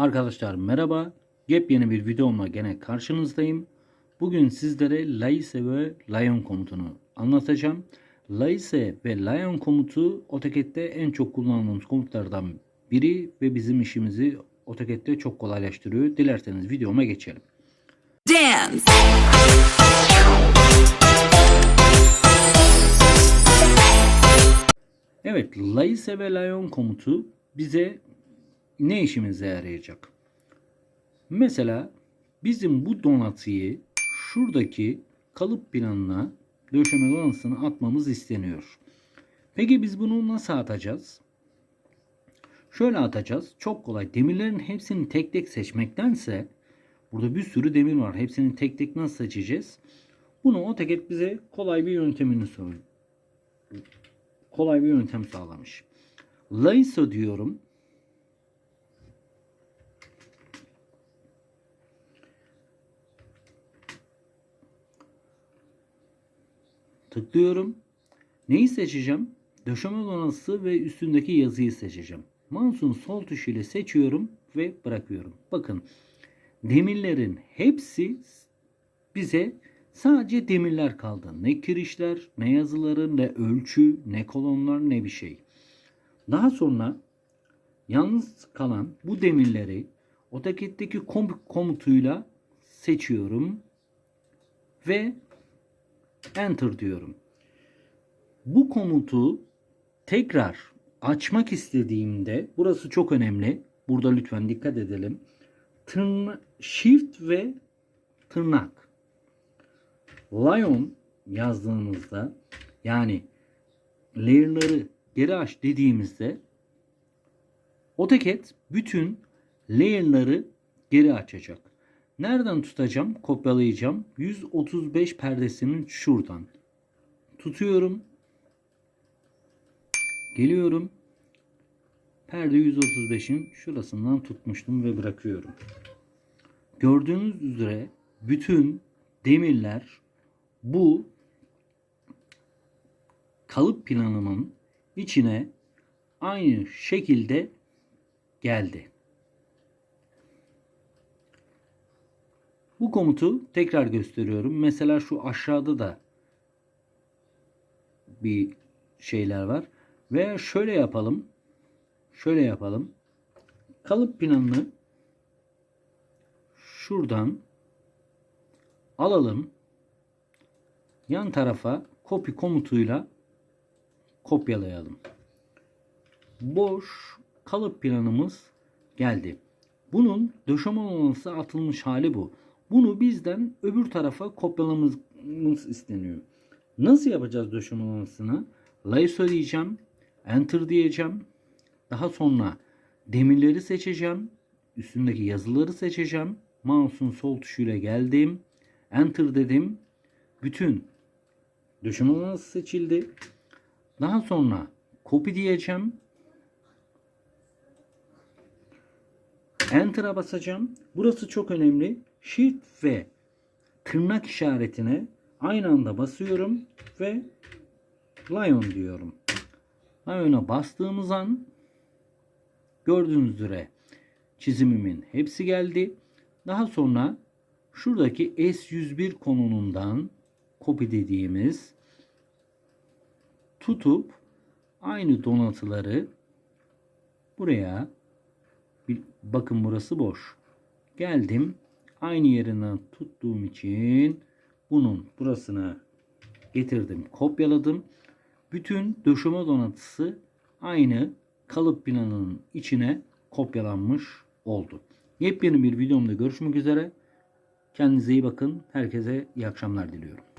Arkadaşlar merhaba. Yepyeni bir videomla gene karşınızdayım. Bugün sizlere Laise ve Lion komutunu anlatacağım. Laise ve Lion komutu AutoCAD'de en çok kullandığımız komutlardan biri ve bizim işimizi AutoCAD'de çok kolaylaştırıyor. Dilerseniz videoma geçelim. Dance. Evet, Laise ve Lion komutu bize ne işimize yarayacak? Mesela bizim bu donatıyı şuradaki kalıp planına döşeme donatısına atmamız isteniyor. Peki biz bunu nasıl atacağız? Şöyle atacağız. Çok kolay. Demirlerin hepsini tek tek seçmektense burada bir sürü demir var. Hepsini tek tek nasıl seçeceğiz? Bunu AutoCAD bize kolay bir yöntemini söylüyor kolay bir yöntem sağlamış. Laisa diyorum. Tıklıyorum. Neyi seçeceğim? Döşeme donatısı ve üstündeki yazıyı seçeceğim. Mouse'un sol tuşuyla seçiyorum ve bırakıyorum. Bakın demirlerin hepsi bize Sadece demirler kaldı. Ne kirişler, ne yazıları, ne ölçü, ne kolonlar, ne bir şey. Daha sonra yalnız kalan bu demirleri AutoCAD'deki kom- komutuyla seçiyorum ve Enter diyorum. Bu komutu tekrar açmak istediğimde burası çok önemli. Burada lütfen dikkat edelim. Tırna, shift ve tırnak Lion yazdığımızda yani layer'ları geri aç dediğimizde AutoCAD bütün layer'ları geri açacak. Nereden tutacağım? Kopyalayacağım. 135 perdesinin şuradan. Tutuyorum. Geliyorum. Perde 135'in şurasından tutmuştum ve bırakıyorum. Gördüğünüz üzere bütün demirler bu kalıp planımın içine aynı şekilde geldi. Bu komutu tekrar gösteriyorum. Mesela şu aşağıda da bir şeyler var. Veya şöyle yapalım. Şöyle yapalım. Kalıp planını şuradan alalım yan tarafa copy komutuyla kopyalayalım. Boş kalıp planımız geldi. Bunun döşeme olanısı atılmış hali bu. Bunu bizden öbür tarafa kopyalamamız isteniyor. Nasıl yapacağız döşeme olanısını? Layer diyeceğim. Enter diyeceğim. Daha sonra demirleri seçeceğim. Üstündeki yazıları seçeceğim. Mouse'un sol tuşuyla geldim. Enter dedim. Bütün Düşüm alanı seçildi. Daha sonra copy diyeceğim. Enter'a basacağım. Burası çok önemli. Shift ve tırnak işaretine aynı anda basıyorum ve Lion diyorum. Lion'a bastığımız an gördüğünüz üzere çizimimin hepsi geldi. Daha sonra şuradaki S101 konunundan copy dediğimiz tutup aynı donatıları buraya bakın burası boş. Geldim. Aynı yerinden tuttuğum için bunun burasını getirdim. Kopyaladım. Bütün döşeme donatısı aynı kalıp planının içine kopyalanmış oldu. Yepyeni bir videomda görüşmek üzere. Kendinize iyi bakın. Herkese iyi akşamlar diliyorum.